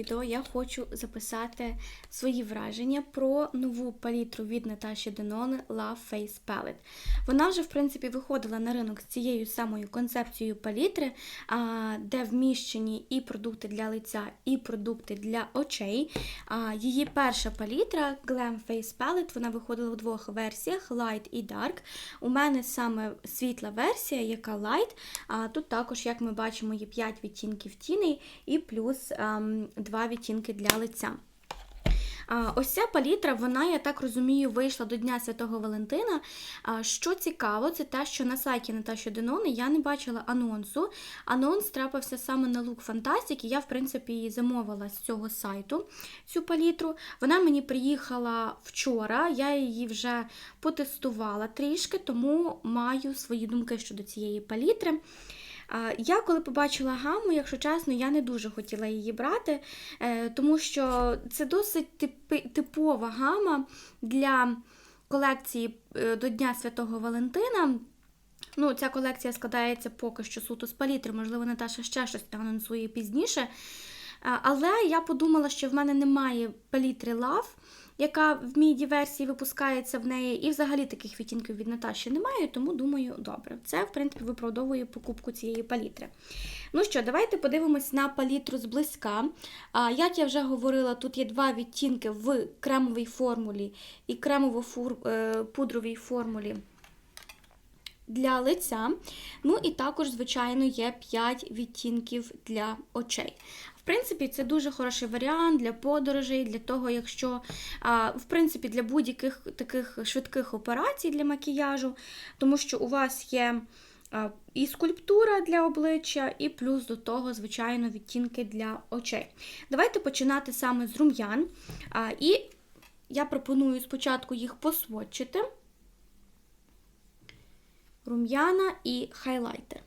відео я хочу записати свої враження про нову палітру від Наташі Денон Love Face Palette. Вона вже, в принципі, виходила на ринок з цією самою концепцією палітри, де вміщені і продукти для лиця, і продукти для очей. Її перша палітра Glam Face Palette, вона виходила в двох версіях: Light і Dark. У мене саме світла версія, яка Light. А Тут також, як ми бачимо, є 5 відтінків тіней і плюс 2 два відтінки для лиця. Ось ця палітра, вона, я так розумію, вийшла до Дня Святого Валентина. Що цікаво, це те, що на сайті Наташі Денони я не бачила анонсу. Анонс трапився саме на Look Fantastic, я, в принципі, її замовила з цього сайту цю палітру. Вона мені приїхала вчора, я її вже потестувала трішки, тому маю свої думки щодо цієї палітри. Я коли побачила гаму, якщо чесно, я не дуже хотіла її брати, е, тому що це досить типова гама для колекції е, до Дня Святого Валентина. Ну, Ця колекція складається поки що суто з палітри, можливо, Наташа ще щось анонсує пізніше. Але я подумала, що в мене немає палітри Love, яка в міді версії випускається в неї, і взагалі таких відтінків від Наташі немає, тому думаю, добре. Це, в принципі, виправдовує покупку цієї палітри. Ну що, давайте подивимось на палітру зблизька. Як я вже говорила, тут є два відтінки в кремовій формулі і кремово-пудровій формулі. Для лиця. Ну і також, звичайно, є 5 відтінків для очей. В принципі, це дуже хороший варіант для подорожей, для того, якщо, в принципі, для будь-яких таких швидких операцій для макіяжу, тому що у вас є і скульптура для обличчя, і плюс до того, звичайно, відтінки для очей. Давайте починати саме з рум'ян. І я пропоную спочатку їх посводчити. Рум'яна і хайлайтер.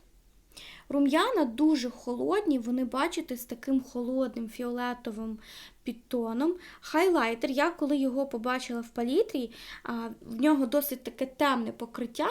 Рум'яна дуже холодні, вони, бачите, з таким холодним фіолетовим підтоном. Хайлайтер, я коли його побачила в палітрі, в нього досить таке темне покриття.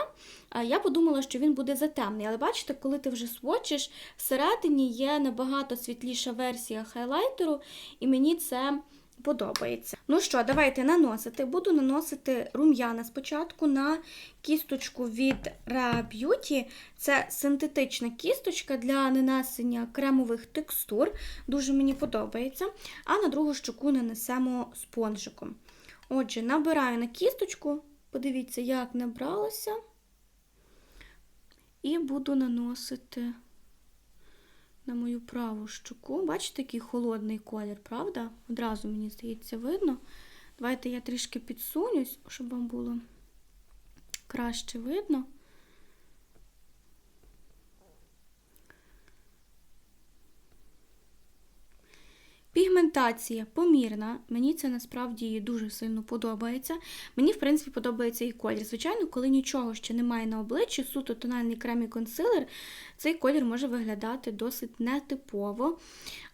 Я подумала, що він буде затемний. Але бачите, коли ти вже свочиш, всередині є набагато світліша версія хайлайтеру, і мені це подобається. Ну що, давайте наносити. Буду наносити рум'яна спочатку на кісточку від Rea Beauty. Це синтетична кісточка для нанесення кремових текстур. Дуже мені подобається. А на другу щоку нанесемо спонжиком. Отже, набираю на кісточку, подивіться, як набралося. І буду наносити на мою праву щуку. Бачите, який холодний колір, правда? Одразу, мені здається, видно. Давайте я трішки підсунюсь, щоб вам було краще видно. Пігментація помірна, мені це насправді дуже сильно подобається. Мені, в принципі, подобається і колір. Звичайно, коли нічого ще немає на обличчі, суто тональний крем і консилер, цей колір може виглядати досить нетипово.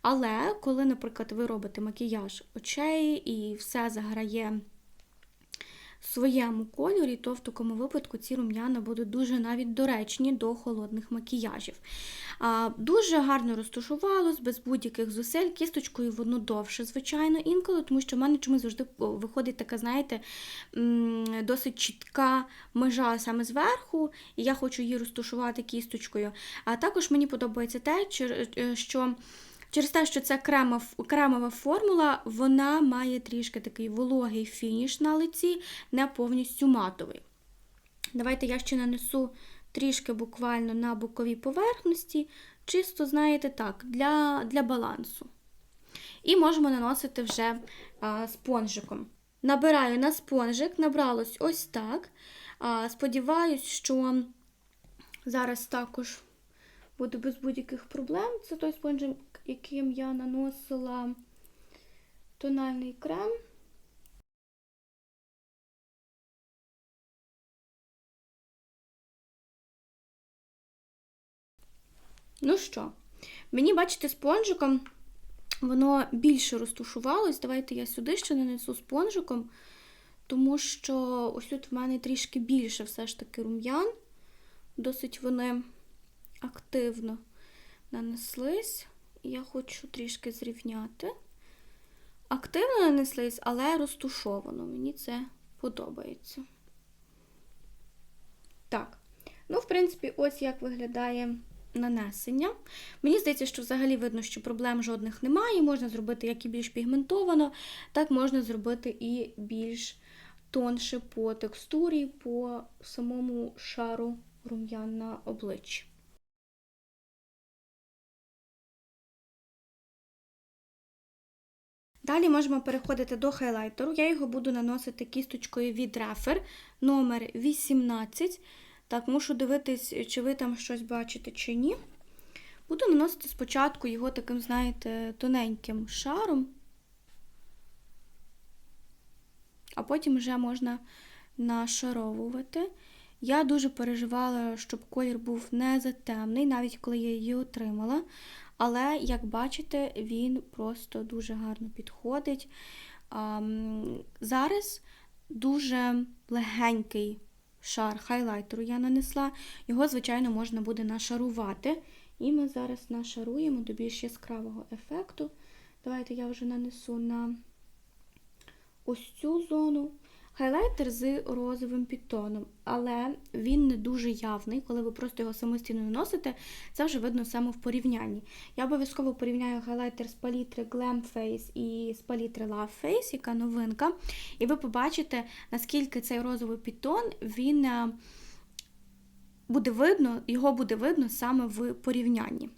Але коли, наприклад, ви робите макіяж очей і все заграє своєму кольорі, то в такому випадку ці рум'яна будуть дуже навіть доречні до холодних макіяжів. А, Дуже гарно розташувалось, без будь-яких зусиль, кісточкою воно довше, звичайно, інколи, тому що в мене чомусь завжди виходить така, знаєте, досить чітка межа саме зверху, і я хочу її розташувати кісточкою. А також мені подобається те, е, що. Через те, що це кремов, кремова формула, вона має трішки такий вологий фініш на лиці, не повністю матовий. Давайте я ще нанесу трішки буквально на боковій поверхності, чисто, знаєте, так, для для балансу. І можемо наносити вже а, спонжиком. Набираю на спонжик, набралось ось так. А, Сподіваюсь, що зараз також буде без будь-яких проблем. Це той спонжик, яким я наносила тональний крем. Ну що, мені, бачите, спонжиком воно більше розтушувалось. Давайте я сюди ще нанесу спонжиком, тому що ось тут в мене трішки більше все ж таки рум'ян. Досить вони активно нанеслись. Я хочу трішки зрівняти. Активно нанеслись, але розтушовано. Мені це подобається. Так. Ну, в принципі, ось як виглядає нанесення. Мені здається, що взагалі видно, що проблем жодних немає. Можна зробити як і більш пігментовано, так можна зробити і більш тонше по текстурі, по самому шару рум'ян на обличчі. Далі можемо переходити до хайлайтеру. Я його буду наносити кісточкою від Refer номер 18. Так, мушу дивитись, чи ви там щось бачите, чи ні. Буду наносити спочатку його таким, знаєте, тоненьким шаром, а потім вже можна нашаровувати. Я дуже переживала, щоб колір був не затемний, навіть коли я її отримала. Але, як бачите, він просто дуже гарно підходить. Зараз дуже легенький шар хайлайтеру я нанесла. Його, звичайно, можна буде нашарувати. І ми зараз нашаруємо до більш яскравого ефекту. Давайте я вже нанесу на ось цю зону. Хайлайтер з розовим підтоном, але він не дуже явний, коли ви просто його самостійно наносите, це вже видно саме в порівнянні. Я обов'язково порівняю хайлайтер з палітри Glam Face і з палітри Love Face, яка новинка. І ви побачите, наскільки цей розовий підтон він е, буде видно, його буде видно саме в порівнянні.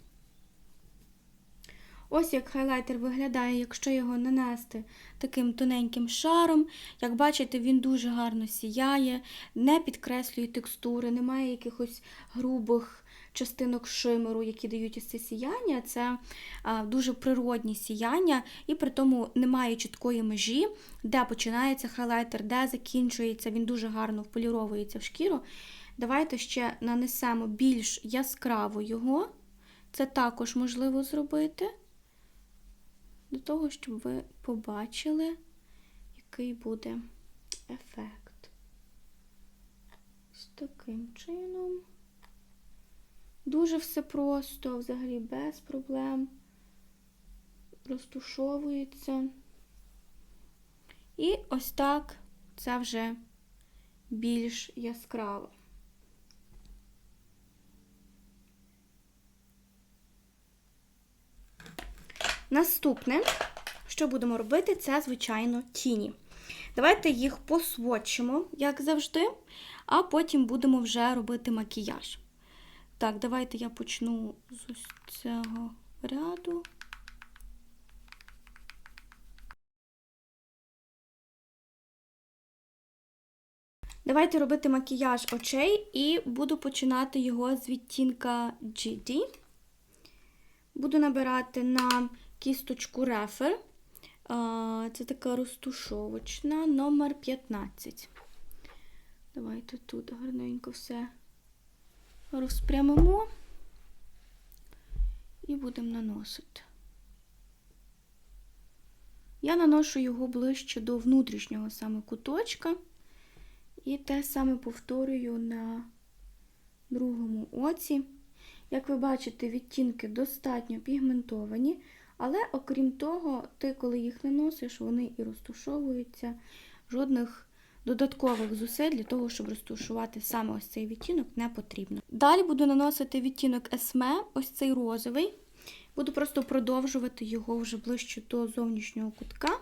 Ось як хайлайтер виглядає, якщо його нанести таким тоненьким шаром. Як бачите, він дуже гарно сіяє, не підкреслює текстури, немає якихось грубих частинок шимеру, які дають ось це сіяння. Це а, дуже природні сіяння, і при тому немає чіткої межі, де починається хайлайтер, де закінчується, він дуже гарно вполіровується в шкіру. Давайте ще нанесемо більш яскраво його. Це також можливо зробити для того, щоб ви побачили, який буде ефект. З таким чином. Дуже все просто, взагалі без проблем. Розтушовується. І ось так це вже більш яскраво. Наступне, що будемо робити, це, звичайно, тіні. Давайте їх посвочимо, як завжди, а потім будемо вже робити макіяж. Так, давайте я почну з цього ряду. Давайте робити макіяж очей і буду починати його з відтінка GD. Буду набирати на кісточку рефер. Це така розтушовочна, номер 15. Давайте тут гарненько все розпрямимо і будемо наносити. Я наношу його ближче до внутрішнього саме куточка. І те саме повторюю на другому оці. Як ви бачите, відтінки достатньо пігментовані, але окрім того, ти, коли їх наносиш, вони і розтушовуються. Жодних додаткових зусиль для того, щоб розтушувати саме ось цей відтінок, не потрібно. Далі буду наносити відтінок Есме, ось цей розовий. Буду просто продовжувати його вже ближче до зовнішнього кутка.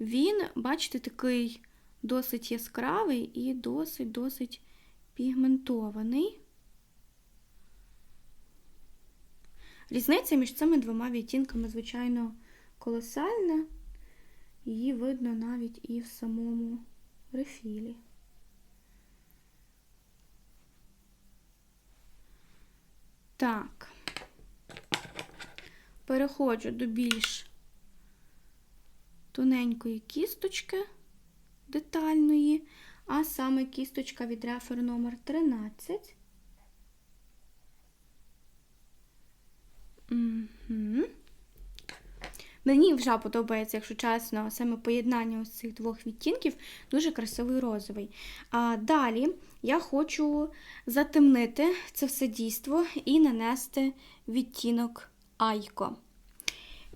Він, бачите, такий досить яскравий і досить-досить пігментований. Різниця між цими двома відтінками, звичайно, колосальна. Її видно навіть і в самому рефілі. Так, переходжу до більш тоненької кісточки детальної, а саме кісточка від рефер номер 13. Мені вже подобається, якщо чесно, саме поєднання ось цих двох відтінків дуже красивий розовий. А Далі я хочу затемнити це все дійство і нанести відтінок Айко.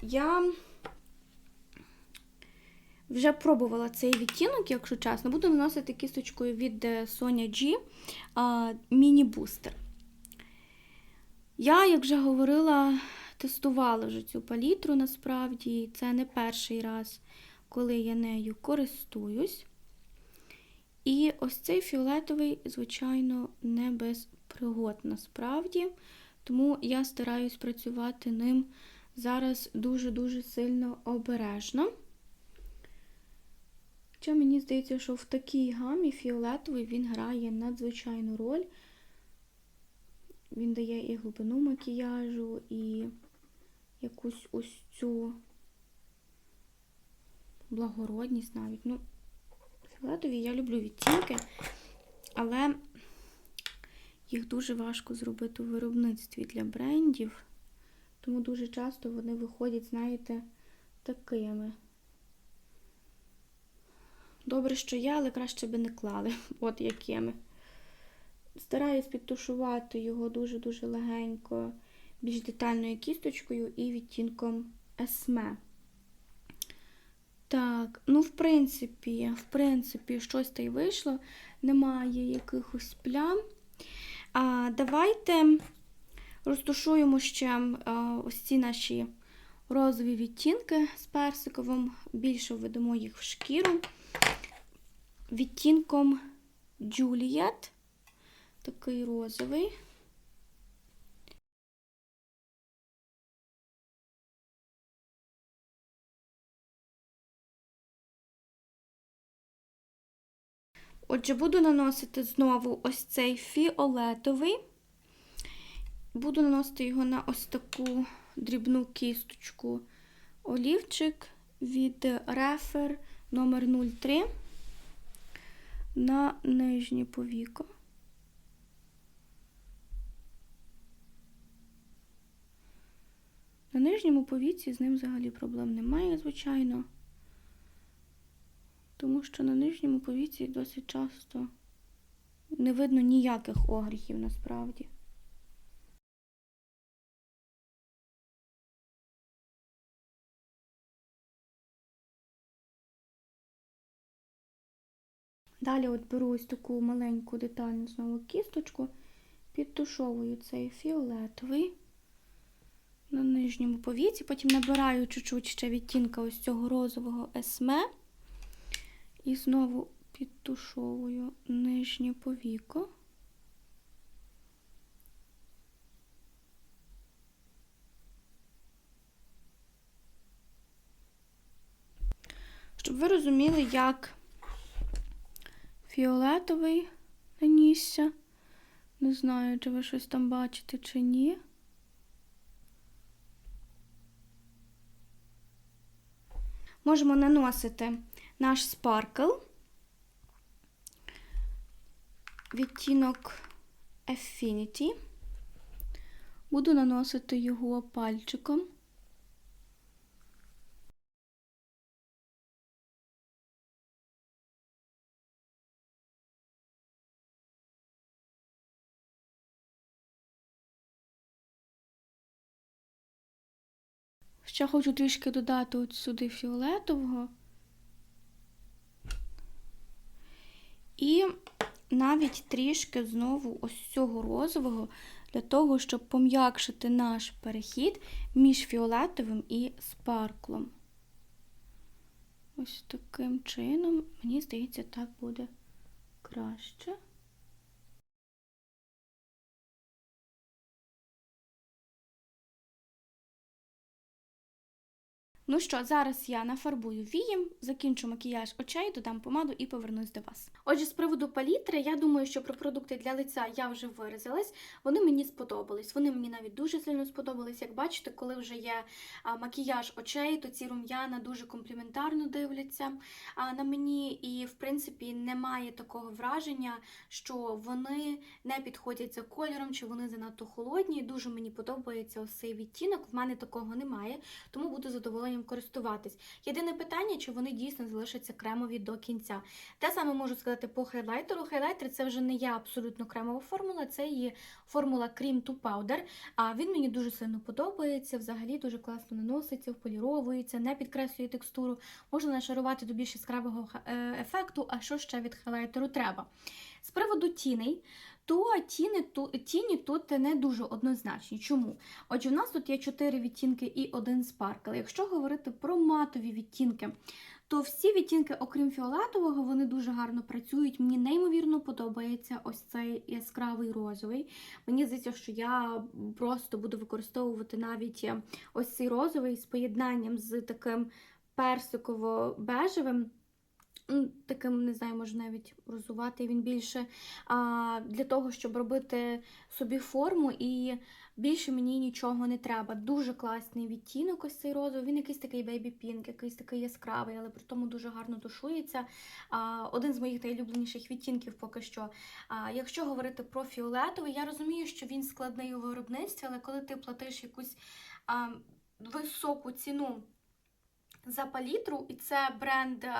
Я вже пробувала цей відтінок, якщо чесно, буду наносити кісточкою від е, Sonia G міні-бустер. Я, як вже говорила, тестувала вже цю палітру насправді, це не перший раз, коли я нею користуюсь. І ось цей фіолетовий, звичайно, не без пригод насправді. Тому я стараюсь працювати ним зараз дуже-дуже сильно обережно. Хоча мені здається, що в такій гамі фіолетовий він грає надзвичайну роль. Він дає і глибину макіяжу, і якусь ось цю благородність навіть. Ну, фіолетові я люблю відтінки, але їх дуже важко зробити у виробництві для брендів, тому дуже часто вони виходять, знаєте, такими. Добре, що є, але краще би не клали. От якими. Стараюсь підтушувати його дуже-дуже легенько, більш детальною кісточкою і відтінком есме. Так, ну, в принципі, в принципі, щось та й вийшло. Немає якихось плям. А, Давайте розташуємо ще а, ось ці наші розові відтінки з персиковим, більше введемо їх в шкіру. Відтінком Juliet, такий розовий. Отже, буду наносити знову ось цей фіолетовий. Буду наносити його на ось таку дрібну кісточку олівчик від Refer номер 03 на нижнє повіко. На нижньому повіці з ним взагалі проблем немає, звичайно, тому що на нижньому повіці досить часто не видно ніяких огріхів насправді. Далі от беру ось таку маленьку детальну знову кісточку, підтушовую цей фіолетовий на нижньому повіці, потім набираю чуть-чуть ще відтінка ось цього розового есме і знову підтушовую нижнє повіко. Щоб ви розуміли, як фіолетовий нанісся. Не знаю, чи ви щось там бачите, чи ні. Можемо наносити наш спаркл, відтінок Affinity. Буду наносити його пальчиком. Ще хочу трішки додати от сюди фіолетового. І навіть трішки знову ось цього розового, для того, щоб пом'якшити наш перехід між фіолетовим і спарклом. Ось таким чином, мені здається, так буде краще. Ну що, зараз я нафарбую вії, закінчу макіяж очей, додам помаду і повернусь до вас. Отже, з приводу палітри, я думаю, що про продукти для лиця я вже виразилась. Вони мені сподобались. Вони мені навіть дуже сильно сподобались. Як бачите, коли вже є макіяж очей, то ці рум'яна дуже компліментарно дивляться на мені. І, в принципі, немає такого враження, що вони не підходять за кольором, чи вони занадто холодні. Дуже мені подобається ось цей відтінок. В мене такого немає, тому буду задоволена їм користуватись. Єдине питання, чи вони дійсно залишаться кремові до кінця. Те саме можу сказати по хайлайтеру. Хайлайтер це вже не є абсолютно кремова формула, це є формула Cream to Powder. А він мені дуже сильно подобається. Взагалі дуже класно наноситься, вполіровується, не підкреслює текстуру. Можна нашарувати до більш яскравого е, ефекту. А що ще від хайлайтеру треба? З приводу тіней, то тіни, ту, тіні тут не дуже однозначні. Чому? Отже, у нас тут є 4 відтінки і один спаркл. Якщо говорити про матові відтінки, то всі відтінки, окрім фіолетового, вони дуже гарно працюють. Мені неймовірно подобається ось цей яскравий розовий. Мені здається, що я просто буду використовувати навіть ось цей розовий з поєднанням з таким персиково-бежевим. М, Таким, не знаю, може навіть розувати він більше а, для того, щоб робити собі форму, і більше мені нічого не треба. Дуже класний відтінок ось цей розовий. Він якийсь такий бейбі пінк, якийсь такий яскравий, але при тому дуже гарно тушується. А, один з моїх найлюбленіших відтінків поки що. А, якщо говорити про фіолетовий, я розумію, що він складний у виробництві, але коли ти платиш якусь а, високу ціну. За палітру, і це бренд е,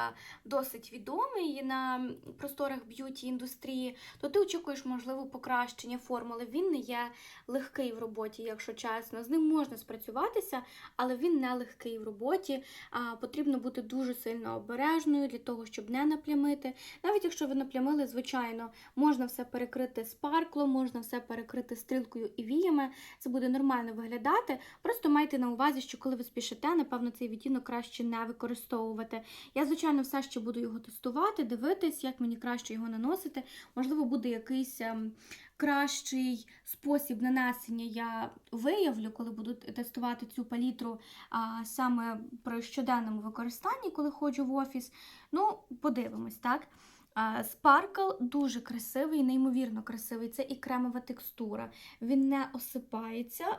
досить відомий на просторах б'юті індустрії, то ти очікуєш, можливо, покращення формули. Він не є легкий в роботі, якщо чесно. З ним можна спрацюватися, але він не легкий в роботі. А, Потрібно бути дуже сильно обережною для того, щоб не наплямити. Навіть якщо ви наплямили, звичайно, можна все перекрити спарклом, можна все перекрити стрілкою і віями. Це буде нормально виглядати. Просто майте на увазі, що коли ви спішите, напевно, цей відтінок краще не використовувати. Я, звичайно, все ще буду його тестувати, дивитись, як мені краще його наносити. Можливо, буде якийсь ем, кращий спосіб нанесення я виявлю, коли буду тестувати цю палітру а, саме при щоденному використанні, коли ходжу в офіс. Ну, подивимось, так? Спаркл дуже красивий, неймовірно красивий. Це і кремова текстура. Він не осипається,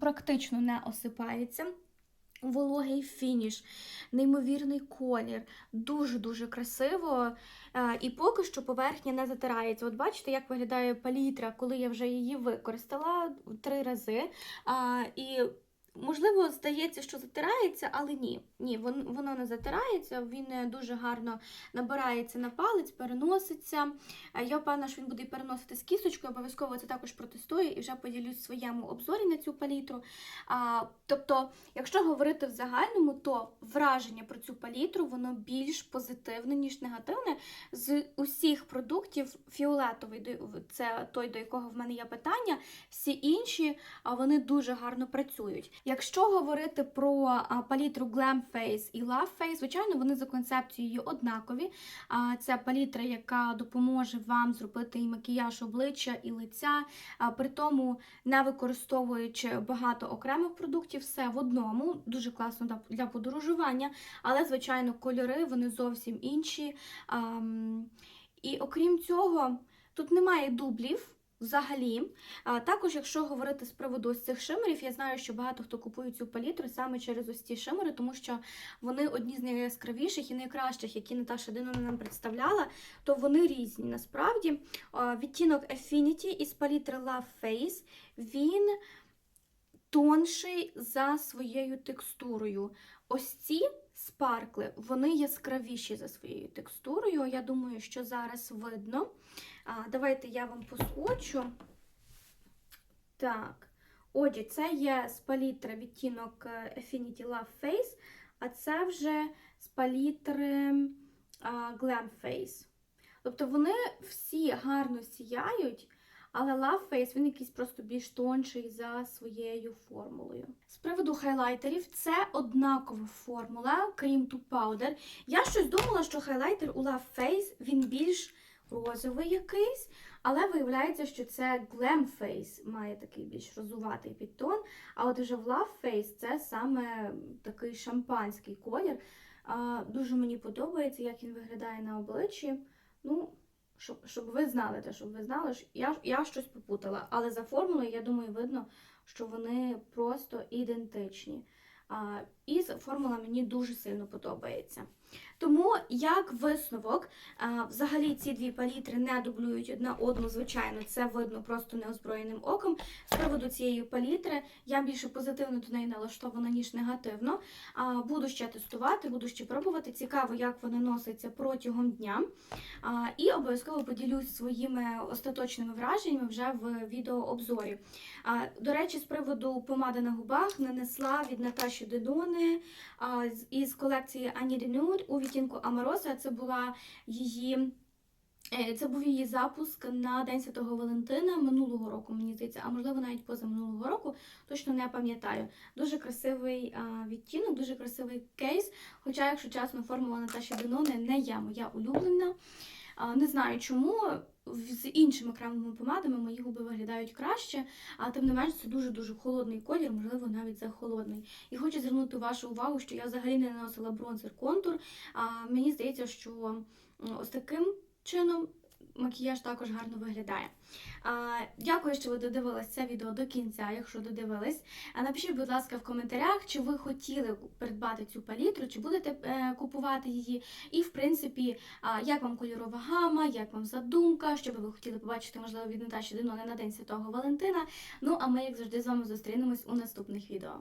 практично не осипається. Вологий фініш, неймовірний колір, дуже-дуже красиво. Е, І поки що поверхня не затирається. От бачите, як виглядає палітра, коли я вже її використала три рази. І Можливо, здається, що затирається, але ні. Ні, воно не затирається, він е, дуже гарно набирається на палець, переноситься. Е, Я впевнена, що він буде переносити з кісточкою, обов'язково це також протестую і вже поділюсь своєму обзорі на цю палітру. А, Тобто, якщо говорити в загальному, то враження про цю палітру воно більш позитивне, ніж негативне. З усіх продуктів фіолетовий, це той, до якого в мене є питання, всі інші вони дуже гарно працюють. Якщо говорити про палітру Glam Face і Love Face, звичайно, вони за концепцією однакові. Це палітра, яка допоможе вам зробити і макіяж обличчя і лиця, при тому не використовуючи багато окремих продуктів, все в одному, дуже класно для подорожування, але, звичайно, кольори вони зовсім інші. І окрім цього, тут немає дублів. Взагалі, також, якщо говорити з приводу ось цих шимерів, я знаю, що багато хто купує цю палітру саме через ось ці шимери, тому що вони одні з найяскравіших і найкращих, які Наташа Динона нам представляла, то вони різні. Насправді, відтінок Affinity із палітри Love Face, він тонший за своєю текстурою. Ось ці спаркли, вони яскравіші за своєю текстурою. Я думаю, що зараз видно. А, Давайте я вам посхочу. Так, отже, це є з палітри відтінок е, Affinity Love Face, а це вже з палітри Glam Face. Тобто вони всі гарно сіяють. Але Love Face, він якийсь просто більш тонший за своєю формулою. З приводу хайлайтерів, це однакова формула Cream to Powder. Я щось думала, що хайлайтер у Love Face він більш розовий якийсь, але виявляється, що це Glam Face має такий більш розуватий підтон. А от вже в Love Face це саме такий шампанський колір. Дуже мені подобається, як він виглядає на обличчі. Ну, щоб щоб ви знали те, щоб ви знали, що я я щось попутала. Але за формулою, я думаю, видно, що вони просто ідентичні. А, І формула мені дуже сильно подобається. Тому, як висновок, взагалі ці дві палітри не дублюють одна одну, звичайно, це видно просто неозброєним оком. З приводу цієї палітри я більше позитивно до неї налаштована, ніж негативно. Буду ще тестувати, буду ще пробувати. Цікаво, як вона носиться протягом дня. І обов'язково поділюсь своїми остаточними враженнями вже в відеообзорі. До речі, з приводу помади на губах нанесла від Наташі Дедони із колекції de Nude у відтінку Амароса. Це була її. е, Це був її запуск на День Святого Валентина минулого року, мені здається, а можливо навіть позаминулого року, точно не пам'ятаю. Дуже красивий відтінок, дуже красивий кейс. Хоча, якщо чесно, формула Наташі Денони не є моя улюблена. Не знаю чому. З іншими кремовими помадами мої губи виглядають краще, а тим не менш це дуже-дуже холодний колір, можливо, навіть захолодний. І хочу звернути вашу увагу, що я взагалі не наносила бронзер контур. А мені здається, що ось таким чином макіяж також гарно виглядає. А, дякую, що ви додивились це відео до кінця, якщо додивились. А напишіть, будь ласка, в коментарях, чи ви хотіли придбати цю палітру, чи будете е, купувати її. І, в принципі, а, як вам кольорова гама, як вам задумка, що би ви хотіли побачити, можливо, від Наташі Денони на День Святого Валентина. Ну, а ми, як завжди, з вами зустрінемось у наступних відео.